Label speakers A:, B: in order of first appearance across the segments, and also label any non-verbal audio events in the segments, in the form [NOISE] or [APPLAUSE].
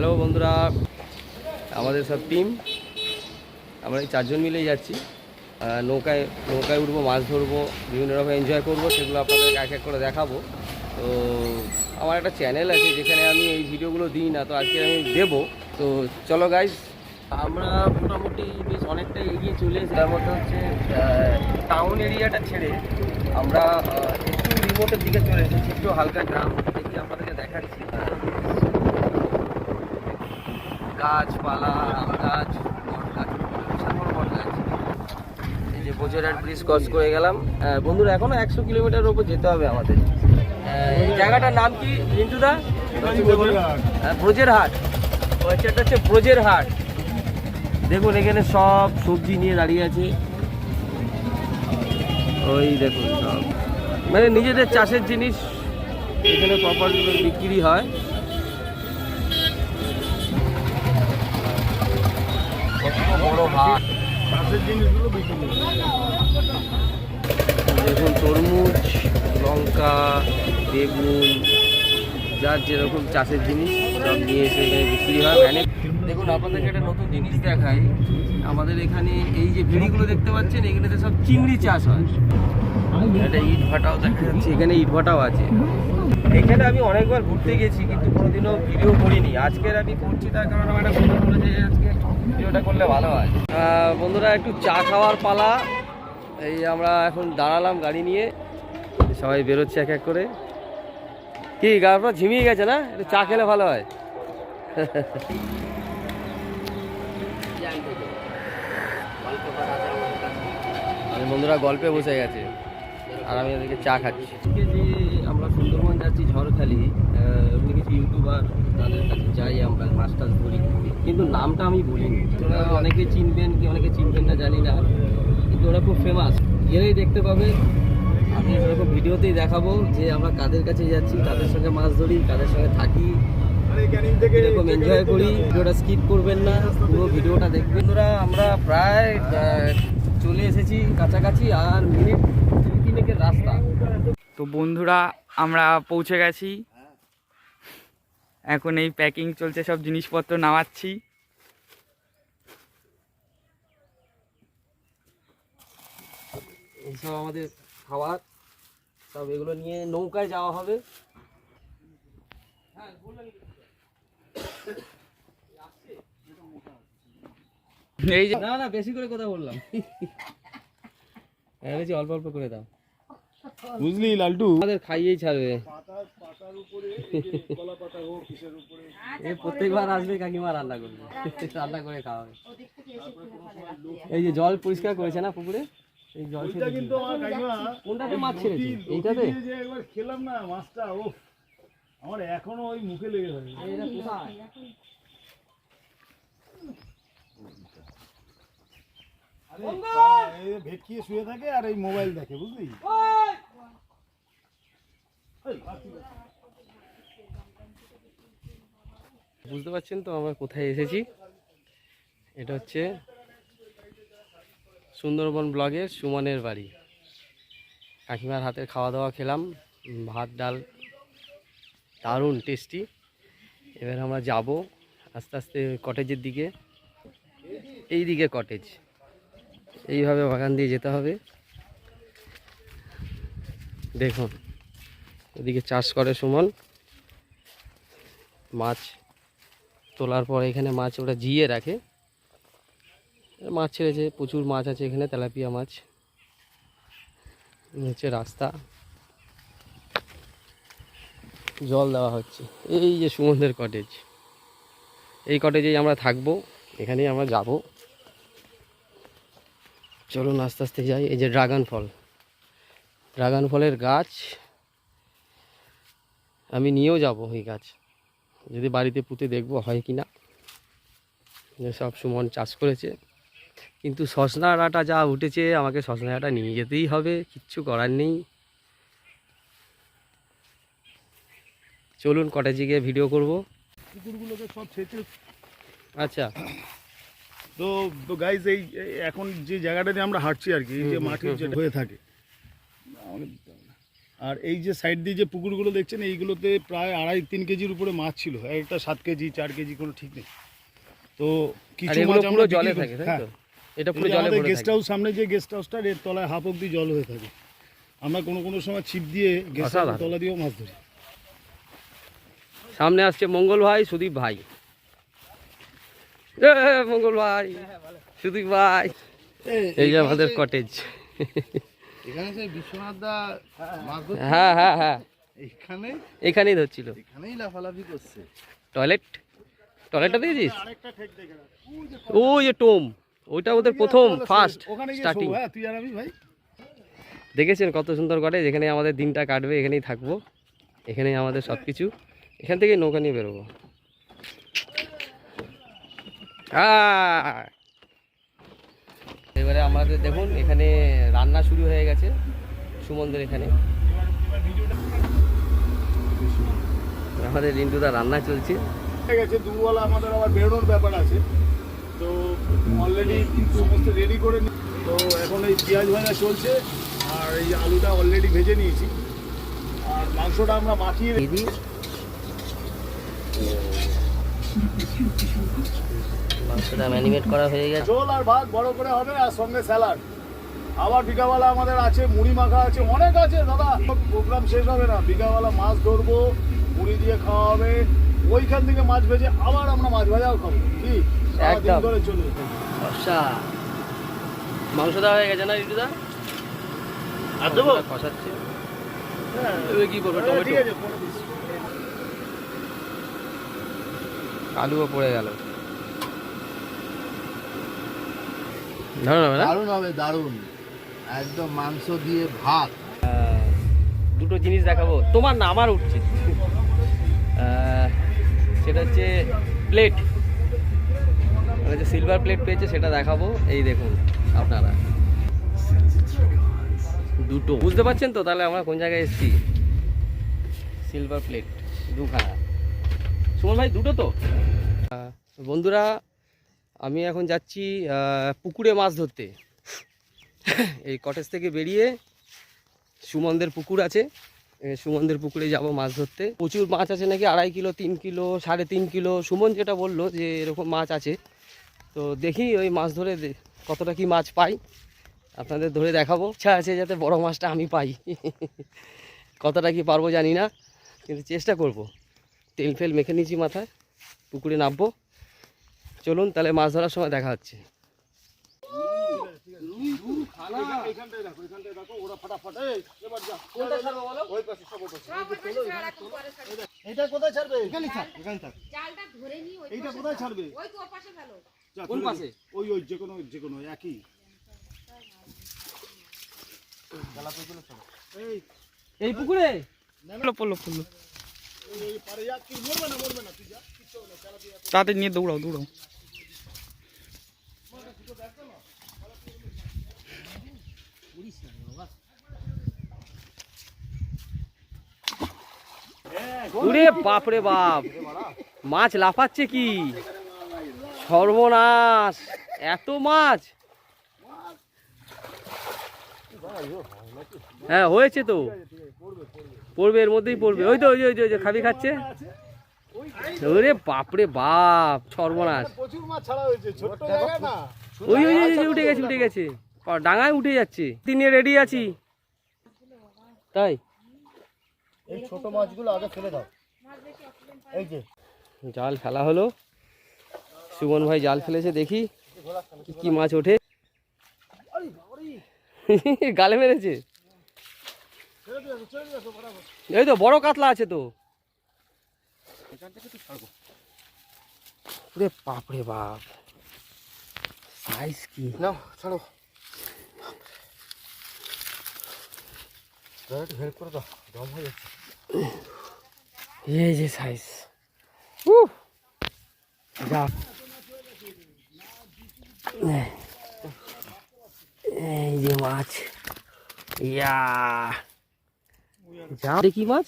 A: Hello বন্ধুরা, আমাদের সব টিম আমরা এই চারজন মিলেই যাচ্ছি। নৌকায় নৌকায় উঠবো, মাছ ধরবো, বিভিন্ন রকম এনজয় করব, সেগুলো আপনাদের এক এক করে দেখাবো। তো, আমার একটা চ্যানেল আছে, যেখানে আমি এই ভিডিওগুলো দিই না, তো আজকে আমি দেবো। তো চলো গাইজ আমরা মোটামুটি বেশ অনেকটাই এগিয়ে চলে এসেছি। তার মধ্যে হচ্ছে টাউন এরিয়াটা ছেড়ে আমরা একটু রিমোটের দিকে চলে এসেছি, একটু হালকা গ্রাম, দেখি আপনাদেরকে দেখাচ্ছি। গাছপালা আম গাছ বট গাছ বিশাল বড় বট গাছ। এই যে বোঝেরহাট ব্রিজ ক্রস করে গেলাম। বন্ধুরা এখনও একশো কিলোমিটার উপর যেতে হবে আমাদের। এই জায়গাটার নাম কি রিন্টুদা? ব্রজেরহাট ও আচ্ছা এটা হচ্ছে ব্রজেরহাট। দেখুন এখানে সব সবজি নিয়ে দাঁড়িয়ে আছে। ওই দেখুন সব। মানে নিজেদের চাষের জিনিস এখানে প্রপার বিক্রি হয়। বড় দেখুন তরমুজ, লঙ্কা, বেগুন যার যেরকম চাষের জিনিস সব নিয়ে এসে এখানে বিক্রি হয়। ভ্যানে দেখুন, আপনাদেরকে একটা নতুন জিনিস দেখাই। আমাদের এখানে এই যে ভেড়িগুলো দেখতে পাচ্ছেন এখানেতে সব চিংড়ি চাষ হয়। একটা ইট ভাটাও দেখা যাচ্ছে। এখানে ইট ভাটাও আছে। এখানে আমি অনেকবার ঘুরতে গেছি, কিন্তু কোনোদিনও ভিডিও করিনি। আজকের আমি করছি, তার কারণ আমার একটা বন্ধু বলে যে আজকে ভিডিওটা করলে ভালো হয়। বন্ধুরা, একটু চা খাওয়ার পালা। এই আমরা এখন দাঁড়ালাম গাড়ি নিয়ে। সবাই বেরোচ্ছে এক এক করে। কি গাড়িটা ঝিমিয়ে গেছে না? একটু চা খেলে ভালো হয়। বন্ধুরা, গল্পে বসে গেছে। আর আমি এদিকে চা খাচ্ছি। যাচ্ছি ঝড়খালি এমনি কিছু ইউটিউবার তাদের কাছে যাই আমরা মাছ টাছ ধরি। কিন্তু নামটা আমি বলিনি। ওরা অনেকে চিনবেন কি অনেকে চিনবেন না, জানি না। কিন্তু ওরা খুব ফেমাস গেলেই দেখতে পাবে। আমি এরকম ভিডিওতেই দেখাবো যে আমরা কাদের কাছে যাচ্ছি, কাদের সঙ্গে মাছ ধরি, কাদের সঙ্গে থাকি। এরকম এনজয় করি। ভিডিওটা স্কিপ করবেন না। পুরো ভিডিওটা দেখবেন। বন্ধুরা, আমরা প্রায় চলে এসেছি কাছাকাছি আর মিনিট দুই তিনেকের রাস্তা।
B: তো বন্ধুরা আমরা পৌঁছে গেছি। এখন এই প্যাকিং চলছে সব জিনিসপত্র নামাচ্ছি।
A: এইসব আমাদের খাবার সব এগুলো নিয়ে নৌকায় যাওয়া হবে।
B: এই যে
A: না না বেশি করে কথা বললাম। হ্যাঁ অল্প অল্প করে দাও।
C: বুঝলি লালটু?
A: আমাদের খাইয়েই ছাড়বে। প্রত্যেকবার আসবে কাকিমা রান্না করবে। রান্না করে খাওয়াবে। এই যে জল পরিষ্কার করেছে না পুকুরে? এই জল ছেড়ে দিল।
C: কিন্তু আমার কাকিমা
A: কোনটাতে মাছ ছেড়েছে? এইটাতে?
C: একবার খেলাম না মাছটা ও আমার এখনও ওই মুখে লেগে থাকে।
A: কোথায়?
C: ভেটকিয়ে শুয়ে থাকে আর এই মোবাইল দেখে বুঝলি?
A: বুঝতে পারছেন তো আমরা কোথায় এসেছি? এটা হচ্ছে সুন্দরবন ব্লগের সুমনের বাড়ি। কাকিমার হাতের খাওয়া দাওয়া খেলাম, ভাত, ডাল, দারুণ টেস্টি এবার আমরা যাব আস্তে আস্তে কটেজের দিকে। এই দিকে কটেজ এইভাবে বাগান দিয়ে যেতে হবে। দেখুন ওদিকে চাষ করে সুমন। মাছ তোলার পর এখানে মাছ ওরা জিয়ে রাখে। মাছ ছেড়েছে, প্রচুর মাছ আছে এখানে, তেলাপিয়া মাছ। হচ্ছে রাস্তা। জল দেওয়া হচ্ছে। এই যে সুমন্দের কটেজ এই কটেজেই আমরা থাকব, এখানেই আমরা যাব। চলুন আস্তে আস্তে যাই, এই যে ড্রাগন ফল ড্রাগন ফলের গাছ, আমি নিয়েও যাব ওই গাছ। যদি বাড়িতে পুঁতে দেখব হয় কি না? সব সুমন চাষ করেছে। কিন্তু সজনা ডাঁটা যা উঠেছে আমাকে সজনা ডাঁটা নিয়ে যেতেই হবে কিচ্ছু করার নেই। চলুন কটেজে গিয়ে ভিডিও করব।
C: কুকুরগুলোকে সব ছেঁচে
A: আচ্ছা।
C: তো তো গাইজ এই এখন যে জায়গাটাতে আমরা হাঁটছি আর কি যে মাটির হয়ে থাকে। আর এই যে সাইড দিয়ে যে পুকুরগুলো দেখছেন এইগুলোতে প্রায় আড়াই তিন কেজির উপরে মাছ ছিল। একটা সাত কেজি চার কেজি কোনো ঠিক নেই। তো কিছু মাছ আমরা
A: জলে থাকে
C: হ্যাঁ।
A: এটা পুরো জলে ভরে
C: গেস্ট হাউস সামনে যে গেস্ট হাউসটা এর তলায় হাফ অব্দি জল হয়ে থাকে। আমরা কোনো কোনো সময় ছিপ দিয়ে গেস্ট হাউস তলা দিয়েও মাছ ধরি।
A: সামনে আসছে মঙ্গল ভাই সুদীপ ভাই। মঙ্গল ভাই সুদীপ ভাই। এই যে আমাদের কটেজ
D: এখানে সেই বিশ্বনাথ দা মাছ ধরছে
A: হ্যাঁ হ্যাঁ হ্যাঁ।
D: এখানে?
A: এখানেই ধরছিল।
D: এখানেই লাফালাফি করছে।
A: টয়লেট? টয়লেটটা দিয়েছিস। ওই যে টোম ওইটা ওদের প্রথম ফার্স্ট
C: ওখানে
A: স্টার্টিং
C: হ্যাঁ তুই আর আমি ভাই।
A: দেখেছেন কত সুন্দর করে? যেখানে আমাদের দিনটা কাটবে এখানেই থাকব। এখানেই আমাদের সব কিছু এখান থেকে নৌকা নিয়ে বেরোবো। আহ! এবারে আমাদের দেখুন এখানে রান্না শুরু হয়ে গেছে। সুমনদের এখানে। আমাদের রিন্টুদা রান্না চলছে।
C: গেছে দুবেলা আমাদের আবার বেরোনোর ব্যাপার আছে। তো অলরেডি সমস্ত রেডি করে নি তো এখন এই পেঁয়াজ ভাজা চলছে আর এই আলুটা অলরেডি ভেজে নিয়েছি। আর মাংসটা আমরা মাখিয়ে রে-
A: দিদি। মাংসটা ম্যারিনেট করা হয়ে গেছে।
C: ঝোল আর ভাত বড় করে হবে আর সঙ্গে স্যালাড। আবার বিকাবেলা আমাদের আছে মুড়ি মাখা আছে অনেক আছে দাদা। প্রোগ্রাম শেষ হবে না বিকাবেলা মাছ ধরবো মুড়ি দিয়ে খাওয়া হবে। ওইখান থেকে মাছ ভেজে আবার আমরা মাছ ভাজাও খাব। কি?
A: একদম।
C: ধরে চলবে
A: কষা মাংস দেওয়া হয়ে গেছে না রিটুদা
C: আর দেবো?
A: কষাচ্ছে।
C: হ্যাঁ।
A: কি করবে
C: ঠিক
A: টমেটো?
C: আছে
A: আলুও পড়ে গেল। দারুণ হবে না?
D: দারুণ হবে দারুণ। একদম মাংস দিয়ে ভাত।
A: দুটো জিনিস দেখাবো। তোমার না আমার উঠছে সেটা হচ্ছে প্লেট যে সিলভার প্লেট পেয়েছে সেটা দেখাবো। এই দেখুন আপনারা। দুটো। বুঝতে পারছেন তো? তাহলে আমরা কোন জায়গায় এসেছি? সিলভার প্লেট দুখানা। সুমন ভাই দুটো তো? বন্ধুরা আমি এখন যাচ্ছি পুকুরে মাছ ধরতে। এই কটেজ থেকে বেরিয়ে সুমনদের পুকুর আছে। সুমনদের পুকুরে যাব মাছ ধরতে। প্রচুর মাছ আছে নাকি? আড়াই কিলো, তিন কিলো, সাড়ে তিন কিলো। সুমন যেটা বলল যে, এরকম মাছ আছে। তো দেখি ওই মাছ ধরে কতটা কি মাছ পাই। আপনাদের ধরে দেখাবো। ইচ্ছা আছে যাতে বড় মাছটা আমি পাই। কতটা কি পারব জানি না, কিন্তু চেষ্টা করব। তেল ফেল মেখে নিয়েছি মাথায়। পুকুরে নামবো। চলুন তাহলে মাছ ধরার সময় দেখা হচ্ছে।
C: এখানটায় রাখো এখানটায় রাখো ওরা ফাটাফাট এই, এবার যা ওই পাশে সব ওই পাশে। এইটা কোথায় ছাড়বে? এখানে থাক এখানে থাক।
E: জালটা ধরে নি ওই
C: এইটা কোথায় ছাড়বে?
E: ওই তো পাশে ফেলো
A: কোন পাশে?
C: ওই ওই যে কোনো যে কোনো একই। এই
A: এই পুকুরে?
B: পড়ল পড়ল পড়ল
C: এই, এই পারে যা কি মরবে না মরবে না তুই যা।
B: তাড়াতাড়ি নিয়ে দৌড়াও দৌড়াও।
A: ওরে বাপ রে বাপ মাছ লাফাচ্ছে কি? সর্বনাশ এত মাছ। হ্যাঁ হয়েছে তো। পড়বে এর মধ্যেই পড়বে। ওই তো ওই যে, ওই যে খাবি খাচ্ছে? ওরে বাপ রে বাপ সর্বনাশ।
C: প্রচুর মাছ ছাড়া হয়েছে ছোট্ট জায়গা না।
A: ওই, উঠে গেছে উঠে গেছে। ডাঙায় উঠে যাচ্ছে। তিনি রেডি আছি। তাই?
C: এই ছোট মাছগুলো আগে ফেলে দাও। এই যে।
A: জাল ফেলা হলো। সুমন ভাই জাল ফেলেছে দেখি কি কি মাছ ওঠে। [LAUGHS] গালে মেরেছে। এই তো বড় কাতলা আছে তো। ওরে বাপ। সাইজ কি?
D: নাও ছাড়ো। হেল্প করে দাও। জল হয়ে যাচ্ছে।
A: এই যে সাইজ যা। এই যে মাছ। ইয়া। যা। দেখি মাছ?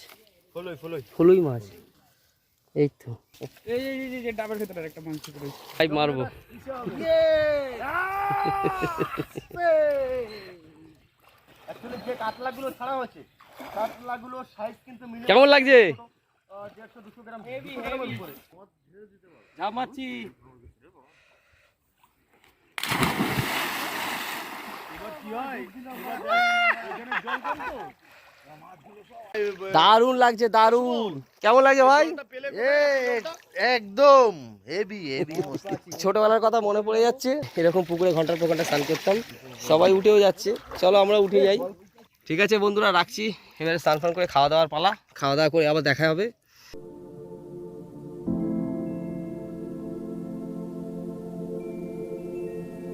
C: ফলোই ফলোই।
A: ফলুই মাছ। এই তো
B: এই এই এই ডাবের ভেতরে একটা মাংস করে
A: তাই মারবো।
C: অ্যাকচুয়ালি যে কাতলাগুলো ছাড়া হয়েছে কাতলাগুলোর সাইজ কিন্তু মিলে
A: কেমন লাগছে?
C: কি হয়? এখানে জল কম তো
A: দারুণ লাগছে দারুণ কেমন লাগে ভাই?
D: একদম। হেভি হেভি
A: ছোটবেলার কথা মনে পড়ে যাচ্ছে। এরকম পুকুরে ঘণ্টার পর ঘণ্টা স্নান করতাম। সবাই উঠেও যাচ্ছে। চলো, আমরা উঠে যাই। ঠিক আছে বন্ধুরা, রাখছি। এবারে স্নান ফান করে খাওয়া দাওয়ার পালা। খাওয়া দাওয়া করে আবার দেখা হবে।